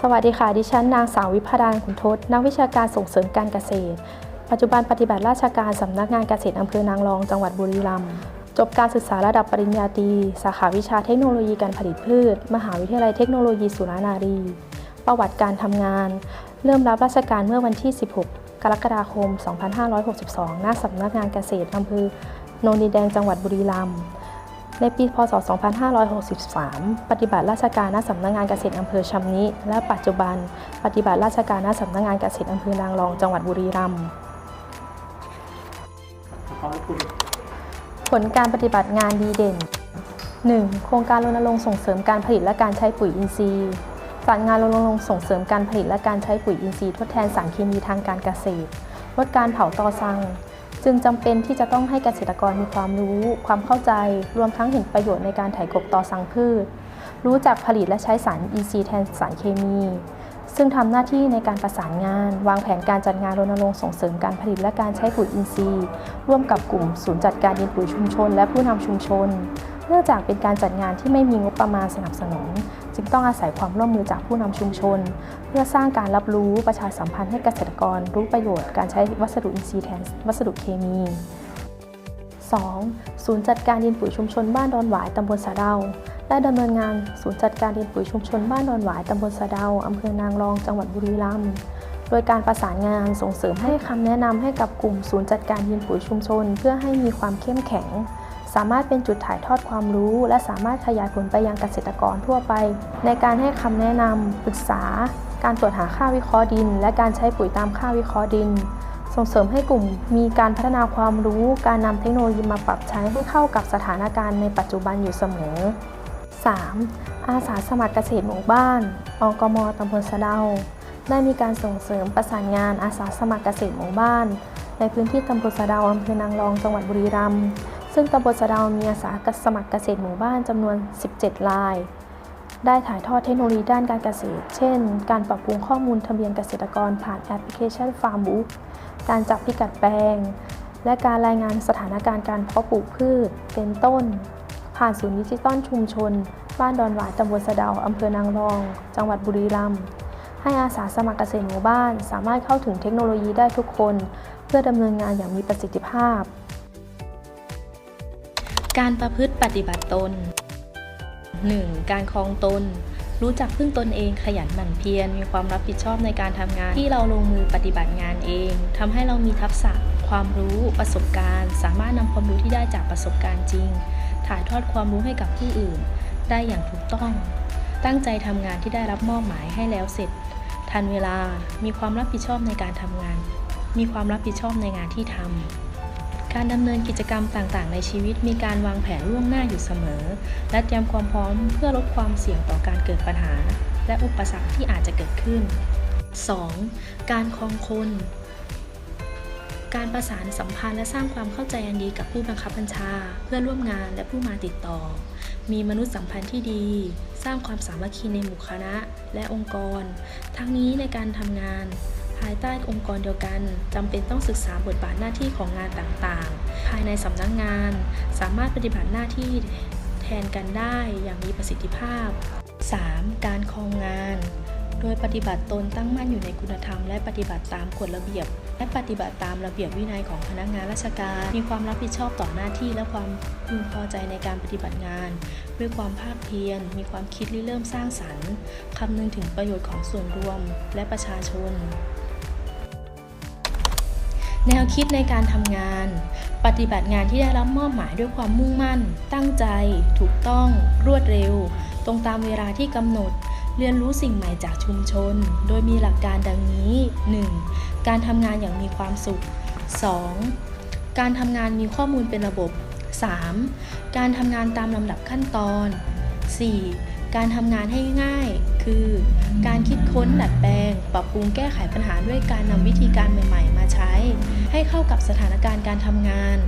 สวัสดีค่ะ ดิฉันนางสาววิพาดานขุนทศ นักวิชาการส่งเสริมการเกษตร ปัจจุบันปฏิบัติราชการสำนักงานเกษตรอำเภอนางรอง จังหวัดบุรีรัมย์ จบการศึกษาระดับปริญญาตรี สาขาวิชาเทคโนโลยีการผลิตพืช มหาวิทยาลัยเทคโนโลยีสุรานารี ประวัติการทำงาน เริ่มรับราชการเมื่อวันที่ 16 กรกฎาคม 2562ณสำนักงานเกษตรอำเภอโนนดินแดง จังหวัดบุรีรัมย์ ในปี พศ 2563 ปฏิบัติราชการณสำนักงานเกษตรอำเภอชำนิ และปัจจุบัน ปฏิบัติราชการณสำนักงานเกษตรอำเภอนางรอง จังหวัดบุรีรัมย์ผลการปฏิบัติงานดีเด่น 1. โครงการรณรงค์ส่งเสริมการผลิตและการใช้ปุ๋ยอินทรีย์ จัดงานรณรงค์ส่งเสริมการผลิตและการใช้ปุ๋ยอินทรีย์ทดแทนสารเคมีทางการเกษตร ลดการเผาตอซัง จึงจำเป็นที่จะต้องให้เกษตรกรมีความรู้ ความเข้าใจ รวมทั้งเห็นประโยชน์ในการไถกบตอซังพืช รู้จักผลิตและใช้สารอินซีแทนสารเคมี ซึ่งทำหน้าที่ในการประสานงาน วางแผนการจัดงานรณรงค์ส่งเสริมการผลิตและการใช้ปุ๋ยอินทรีย์ ร่วมกับกลุ่มศูนย์จัดการดินปุ๋ยชุมชน และผู้นำชุมชน เนื่องจากเป็นการจัดงานที่ไม่มีงบประมาณสนับสนุน จึงต้องอาศัยความร่วมมือจากผู้นำชุมชน เพื่อสร้างการรับรู้ประชาสัมพันธ์ให้เกษตรกร รู้ประโยชน์การใช้วัสดุอินทรีย์แทนวัสดุเคมี 2. ศูนย์จัดการดินปุ๋ยชุมชนบ้านดอนหวายตำบลสะเดา ได้ดำเนินงานศูนย์จัดการดินปุ๋ยชุมชนบ้านดอนหวายตำบลสะเดาอำเภอนางรองจังหวัดบุรีรัมย์โดยการประสานงานส่งเสริมให้คำแนะนำให้กับกลุ่มศูนย์จัดการดินปุ๋ยชุมชน เพื่อให้มีความเข้มแข็ง สามารถเป็นจุดถ่ายทอดความรู้ และสามารถขยายผลไปยังเกษตรกรทั่วไป ในการให้คำแนะนำปรึกษา การตรวจหาค่าวิเคราะห์ดิน และการใช้ปุ๋ยตามค่าวิเคราะห์ดิน ส่งเสริมให้กลุ่มมีการพัฒนาความรู้ การนำเทคโนโลยีมาปรับใช้ให้เข้ากับสถานการณ์ในปัจจุบันอยู่เสมอ 3. อาสาสมัครเกษตรหมู่บ้านอกมตำบลสะเดา ได้มีการส่งเสริมประสานงานอาสาสมัครเกษตรหมู่บ้าน ในพื้นที่ตำบลสะเดาอำเภอนางรองจังหวัดบุรีรัมย์ ซึ่งตำบลสะเดามีอาสาสมัครเกษตรหมู่บ้านจำนวน 17 ราย ได้ถ่ายทอดเทคโนโลยีด้านการเกษตร เช่น การปรับปรุงข้อมูลทะเบียนเกษตรกรผ่านแอปพลิเคชัน Farmbook การจับพิกัดแปลง และการรายงานสถานการณ์การเพาะปลูกพืช เป็นต้น ผ่านศูนย์ดิจิตอลชุมชน บ้านดอนหวายตำบลสะเดาอำเภอนางรอง จังหวัดบุรีรัมย์ให้อาสาสมัครเกษตรหมู่บ้าน สามารถเข้าถึงเทคโนโลยีได้ทุกคน เพื่อดำเนินงานอย่างมีประสิทธิภาพ การประพฤติปฏิบัติตน 1. การคลองตน รู้จักพึ่งตนเองขยันหมั่นเพียร มีความรับผิดชอบในการทำงานที่เราลงมือปฏิบัติงานเองทำให้เรามีทักษะ ความรู้ประสบการณ์ สามารถนำความรู้ที่ได้จากประสบการณ์จริง ถ่ายทอดความรู้ให้กับผู้อื่น ได้อย่างถูกต้อง ตั้งใจทำงานที่ได้รับมอบหมายให้แล้วเสร็จ ทันเวลามีความรับผิดชอบในการทำงาน มีความรับผิดชอบในงานที่ทำ การดำเนินกิจกรรมต่างๆ ในชีวิตมีการวางแผนล่วงหน้าอยู่เสมอ และเตรียมความพร้อมเพื่อลดความเสี่ยงต่อการเกิดปัญหา และอุปสรรคที่อาจจะเกิดขึ้น 2. การคลองคนการประสานสัมพันธ์และสร้างความเข้าใจอันดีกับผู้บังคับบัญชา เพื่อร่วมงานและผู้มาติดต่อ มีมนุษยสัมพันธ์ที่ดี สร้างความสามัคคีในหมู่คณะและองค์กร ทั้งนี้ในการทำงาน ภายใต้องค์กรเดียวกันจำเป็นต้องศึกษาบทบาทหน้าที่ของงานต่างๆ ภายในสำนักงงาน สามารถปฏิบัติหน้าที่แทนกันได้อย่างมีประสิทธิภาพ 3. การครองงาน โดยปฏิบัติตนตั้งมั่นอยู่ในคุณธรรม และปฏิบัติตามกฎระเบียบ และปฏิบัติตามระเบียบวินัยของพนักงานราชการ มีความรับผิดชอบต่อหน้าที่และความพึงพอใจในการปฏิบัติงาน ด้วยความภาคเพียร มีความคิดริเริ่มสร้างสรรค์คำนึงถึงประโยชน์ของส่วนรวมและประชาชน แนวคิดในการทำงาน ปฏิบัติงานที่ได้รับมอบหมายด้วยความมุ่งมั่น ตั้งใจ ถูกต้อง รวดเร็ว ตรงตามเวลาที่กำหนด เรียนรู้สิ่งใหม่จากชุมชน โดยมีหลักการดังนี้ 1. การทำงานอย่างมีความสุข 2. การทำงานมีข้อมูลเป็นระบบ 3. การทำงานตามลำดับขั้นตอน 4. การทำงานให้ง่าย คือ การคิดค้นดัดแปลง ปรับปรุงแก้ไขปัญหาด้วยการนำวิธีการใหม่ ๆ มาใช้ ให้เข้ากับสถานการณ์การทำงาน